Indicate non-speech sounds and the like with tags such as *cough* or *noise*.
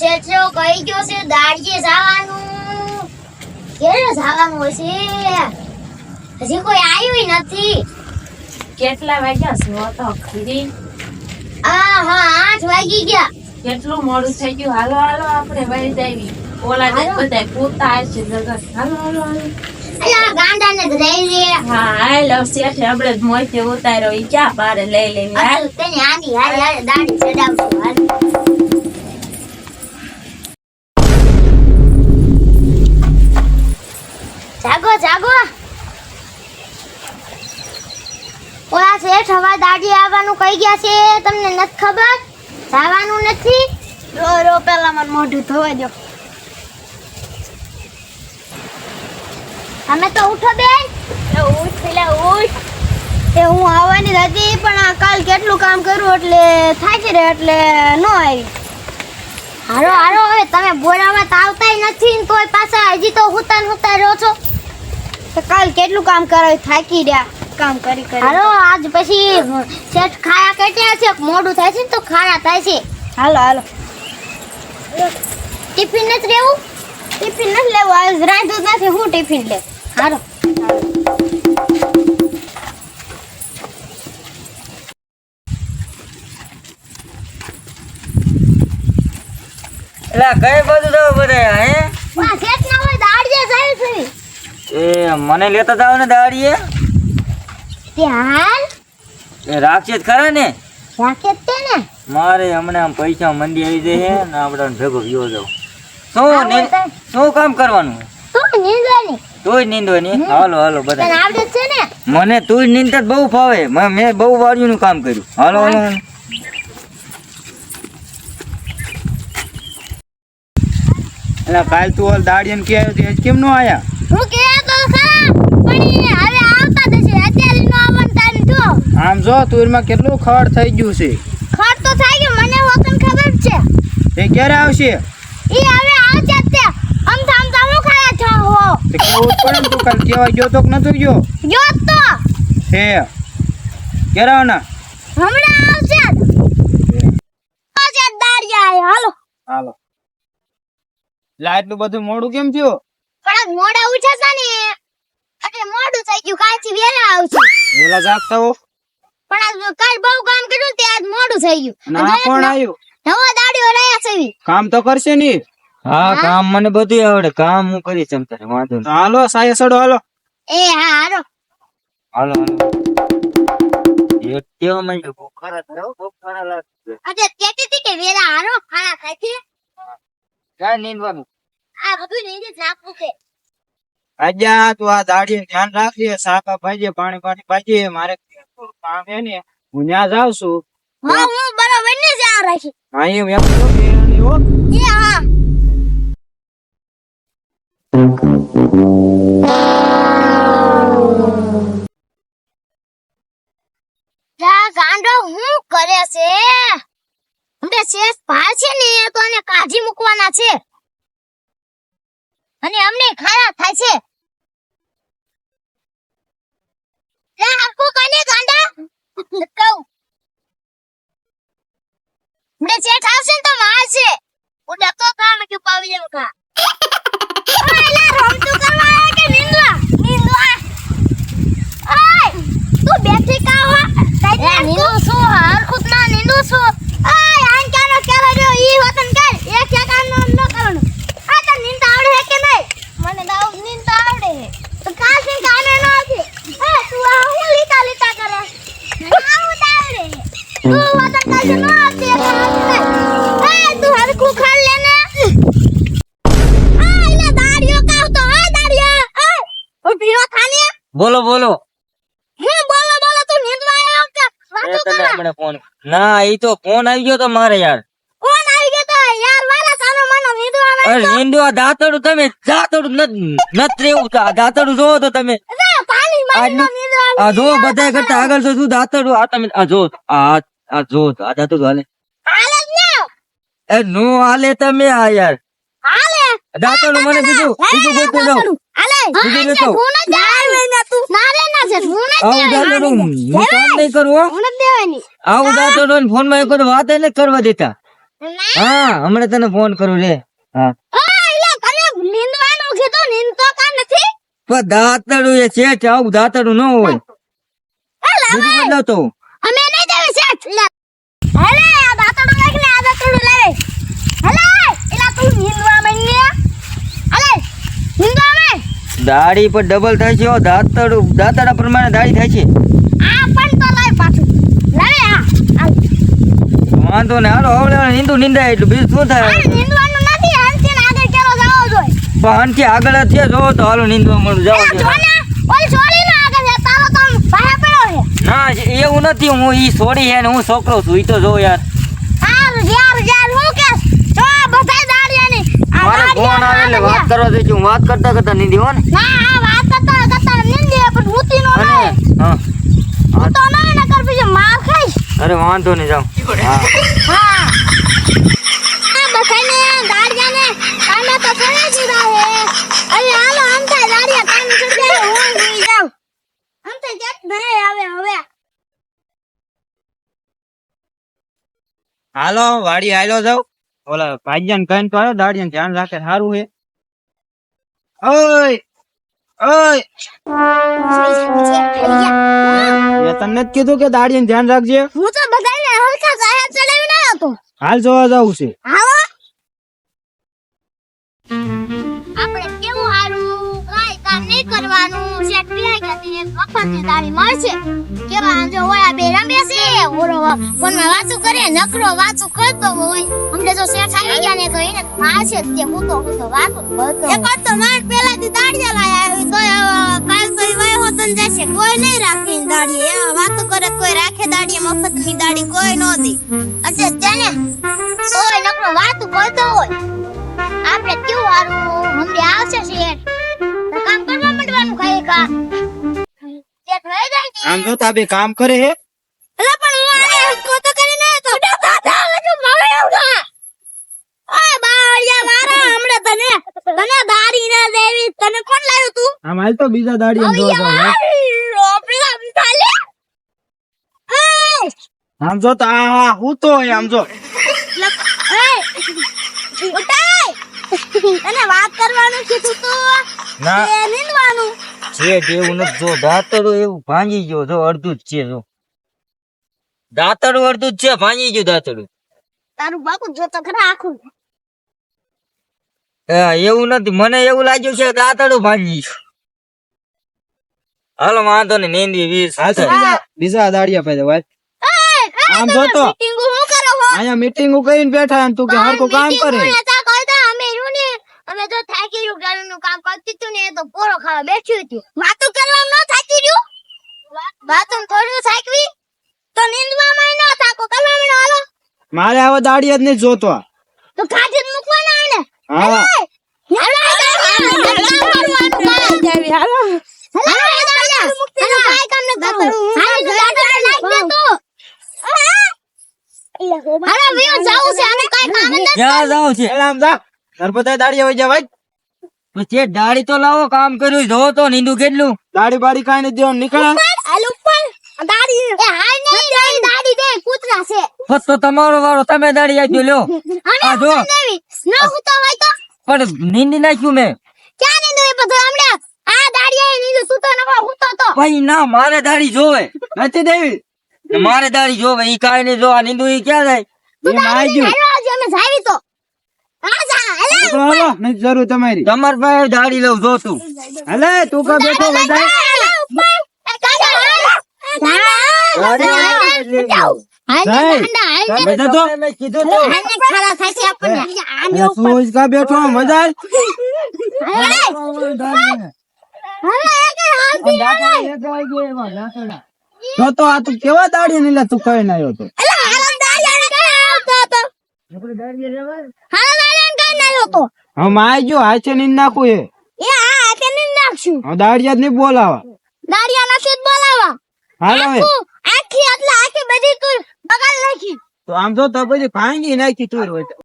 છેટરો કઈ ગયો છે? દાડીએ જવાનું. ક્યારે જવાનું હશે? હજી કોઈ આવ્યું નથી. કેટલા વાગ્યા છો? તો ખરી. આ હા આઠ વાગી ગયા. કેટલું મોડું થઈ ગયું? હાલો હાલો આપણે વહી દેવી ઓલા ને. બધા પોતા છે જગત. હાલો હાલો હાલો. અલા ગાંડાને લઈ લે. હા શેઠે આપણે મોઢે ઉતાર્યો. ઈ ક્યાં પારે લઈ લેવી હાલ. આની દાડી ચડાવશું. હાલ. જાગો. ઓલા શેઠ હવા દાડી આવવાનું કહી ગયા છે તમને નથી ખબર? જવાનું નથી? રો રો પેલા મને મોઢું ધોવા દો તમે તો ઉઠો બેન. ઉઠ પેલા ઉઠ. એ હું આવવાની હતી પણ આ કાલ કેટલું કામ કર્યું એટલે થાકી રહે એટલે નો આવી. હારો હારો હવે તમે બોરામાં તો આવતાય નથી ને તોય પાછા હજી તો હુતા હુતા રહો છો. તો કાલ કેટલું કામ કરાવ્યું થાકી રહ્યા. કામ કરી કરી. હાલો આજ પછી શેઠ ખાયા કેટલા છે? મોડું થાય છે ને તો ખાયા થાય છે. હાલો હાલો. ટિફિન નથી લેવું? ટિફિન નથી લેવું. આજ રાંધું નથી. હું ટિફિન લે? હાલો. એલા કઈ બધું જાવ બધા હે? શેઠ ના હોય દાડ જે જાય છે. એ મને લેતા જાવ ને દાડીએ? ત્યાં એ રાખીએ જ ખરા ને? રાખે જ તે ને? મારે હમણાં પૈસા મંદી આવી જાય ને આપણે ભેગો ગયો જાવ શું તો- શું કામ કરવાનું? તું નીંદવાની? તું નીંદો ને હાલો હાલો બધા આવડે છે ને? મને નીંદતા જ બહુ ફાવે. મેં બહુ વાળ્યું નું કામ કર્યું. હાલો હાલો. એટલે કાલ તું ઓલ દાડિયન કે આવ્યો તે કેમ નો આયા? હું કે તો ખરા પણ હવે આવતા થશે અત્યારે નો આવવાનું ટાઈમ થયો આમ જો તુરમાં કેટલું ખડ થઈ ગયું છે. ખડ તો થઈ ગયો મને વતન ખબર છે. એ ક્યારે આવશે? ઈ હવે આવશે તે આમ તો હું ખાયા છો હો. તે કેવું જ તું કાલ કેવા ગયો તો નતો ગયો? તો. છે ક્યારે આવવાના? હમણાં આવશે. આવશે દાડિયા હાલો. હાલો. લા એટલું બધું મોડું કેમ થયું? થોડાક મોડા હતા ને એટલે મોડું થઈ ગયું કાલથી વેલા આવશે. વેલા જાગતા હો. પણ આજ કાલ બહુ કામ કર્યું તે આજ મોડું થઈ ગયું. ના કોણ આવ્યું નવો દાડીઓ રહ્યા છે કામ તો કરશે નહીં હા કામ મને બધું આવડે. કામ હું કરી તમ તારે વાંધો નહીં. હાલો સાયે સડો હાલો. એ હા હારો હાલો હાલો. એક આજે કહેતી કે વેલા હારો ખાના ખાય છે ક્યાં નીંદવાનું આ બધું ને જ નાખવું કે અજા તું આ દાડીએ ધ્યાન રાખજે સાકા ભાઈજે પાણી પાણી પાઈજે મારે કામ હે ને હું ત્યાં જાઉં છું. હા હું બરાબર ને જ રાખી. હા એમ એમ તો બેરાની હો. એ હા. જા ગાંડો હું કરે છે? અમને શેષ ભાર છે ને એ તો એને કાઢી મૂકવાના છે. અને અમને ખારા થાય છે. લે હરખું કને ગાંડા? કહું. મને શેઠ આવશે ને તો મારશે ઉડા તો કામ કે પાવી એમ કા એલા રમતું કરવા આવ્યા કે નીંદવા નીંદવા ઓય તું બેઠી કા હો? એ નીંદુ છું હરખુત ના નીંદુ છું ઓય આન કાનો કેવા રહ્યો ઈ વતન કર એક સેકન્ડ નો ન કરવાનું આ તો નીંદ આવડે હે કે નહીં મને દાવ નીંદ આવડે હે તો કા છે કાને ન આવતી એ તું આ હું લીટા લીટા કરે મને આવું આવડે હે તું વતન કર ન આવતી એક આવતી નહીં એ તું હરખું ખાઈ લે ને આ એલા દાડિયો કાવ તો આ દાડિયા એ ઊભી રહો થાને બોલો બોલો. હું બોલો બોલો તું નીંદવા આવ્યો કે એ વાતો તને કરવા ફોન. ના ઈ તો ફોન આવી ગયો તો મારે યાર. કોણ આવી ગયો તો યાર વાલા સાનો મનો નીંદવા અરે આવ્યો નીંદવા દાંતડું તમે દાંતડું નત રેવું દાંતડું જોવો તો તમે. પાણી માં નીંદવા આ જો બધા કરતા આગળ તો દાંતડું? આ તમે આ જો આ આ જો દાદા તો હાલે ને! એ નો હાલે તમે આ યાર. હાલે? દાંતડું મને બીજું બીજું ગોતું જાવ હાલે. બીજું લેતો. હું ન દેવાની. તું ના રે ના છે હું ન આવું હું કામ નહીં કરું હું. ન દેવાની. આવું દાંતડું ફોનમાં એક વાત એને કરવા દેતા હા હમણાં તને ફોન કરું રે હા. કીધું પણ દાંતડું એ છે આવું દાંતડું ન હોય. બીજું બદલાવતો. હું. અમે નહીં દેવી શેઠ લે હેલે આ દાતડું નાખ આ દાતડું લાવે હેલે એલા તું નીંદવા માંડને હેલે નીંદવા માંડ દાઢી પર ડબલ થાય છે હો, દાતડા પ્રમાણે દાડી થાય છે. આ પણ તો લાય પાછું. લાવે આ આ વાંધો ને હાલો હવે નીંદુ નિંદાય એટલું બીજું શું થાય નીંદવાનું નથી હંસી આગળ કેરો જાવો જોઈએ? પણ આનથી આગળ જ છે જો તો હાલો નીંદવા મળું જાવ ઓલ જો ને ઓલ છોડી ને આગળ છે તારો તો આમ ભાયા પડ્યો છે ના એવું નથી હું ઈ છોડી હે ને હું છોકરો છું ઈ તો જો યાર. હારું યાર યાર હું કે? જો આ બધાય દાડિયાની મારે ફોન આવે એટલે વાત કરવા દે હું વાત કરતા કરતા નીંદી હો ને. ના આ વાત કરતા કરતા નીંદી પણ હુતી નો ના હા. હું તો ના ના કર બીજો માર ખાઈશ. અરે વાંધો નહીં જાઉં. હા. હા આ બધાને નહીં આવે હવે. હાલો વાડી હાલો જાવ ઓલા ભાઈજાન કહીને તો આવ્યો દાડિયાને ધ્યાન રાખે સારું હે. ઓય ઓય. મેં તને જ કીધું કે દાડીને ધ્યાન રાખજે? હું તો બધાને સાહેબ હાલ જોવા જવું છે. હાલો. આપણે કોઈ નહીં રાખી દાડી વાતો કરે કોઈ રાખે દાડી મફતની દાડી કોઈ નો દે. એટલે આમ જો તા કામ કરે હે? અલા પણ હું આને હલકો તો. કરીને તો દાદા હજુ મારે આવડા ઓય બાળિયા વારા હમણે તને તને દાડી ના દેવી. તને કોણ લાવ્યું તું? આમ હાલ તો બીજા દાડિયાને જોવા જાવ રોપલા ચાલે. આમ જો તો આ હું તો આમ જો. ઉઠાય. તને વાત કરવાનું કીધું તું ના. છે એવું નથી જો દાંતડું એવું ભાંગી ગયો જો અડધું જ છે જો. દાંતડું અડધું જ છે ભાંગી ગયું દાંતડું. તારું બાપુ જોતો ખરા આખું. એવું નથી મને એવું લાગ્યું છે કે દાંતડું ભાંગી ગયું. હાલો વાંધો ને નીંદી વીસ. બીજા દાડિયા પાસે વાત આમ જો તો અહીંયા મીટિંગ કરીને બેઠા અને તું કે હરખું કામ કરે. અમે તો થાકી રહ્યું ઘરનું કામ કરતી હતું ને એ તો પોરો ખાવા બેઠ્યું હતું વાતો કરવામાં ન થાકી રહ્યું વાતું થોડું થાકવી તો નીંદવામાં ન થાકો કરવામાં હાલો મારે આવા દાડી જ નહીં જોતો તો કાઢી જ મૂકવાના આને હા તું નર્મદા દાડી આવી જા પછી દાઢી તો લાવો કામ કર્યું જો તો નીંદુ કેટલું. દાડી બાડી કાઈ નથી દેવાનું નીકળે. હાલ ઉપર દાડી એ હાલ નહીં દાડી દાડી દે કૂતરા છે. બસ તો તમારો વારો તમે દાઢી આપજો લ્યો. *laughs* આ જો. ન હુતો હોય તો? પણ નીંદી નાખ્યું મેં. ક્યાં નીંદો એ બધું હમણાં આ દાડી એ નીંદો તું તો નકો તો ભાઈ ના મારે દાઢી જોવે. નથી દેવી? મારે દાડી જોવે ઈ કાંઈ નહીં જો આ નીંદુ ઈ ક્યાં જાય? તું દાડી ગયું. આજે અમે જાવી તો. હાલે હાલો જરૂર તમારી તમાર પાસે દાઢી લઉં જો તું હાલે તું કા બેઠો બધા બેઠો ઉપર એ કાકા હાલ હાલ હાલ જાય. હાલ બધા તો મેં તો આને એ તું. જ કા બેઠો મજા આવે? તો તો આ તું કેવા દાડી નીલા તું કઈ ના આવ્યો તો હવે માય જો હાચે નીંદ નાખું એ હવે દાડિયા જ નહીં બોલાવા હાલો હવે તો આમ તો તો પછી ભાંગી નાખી તું.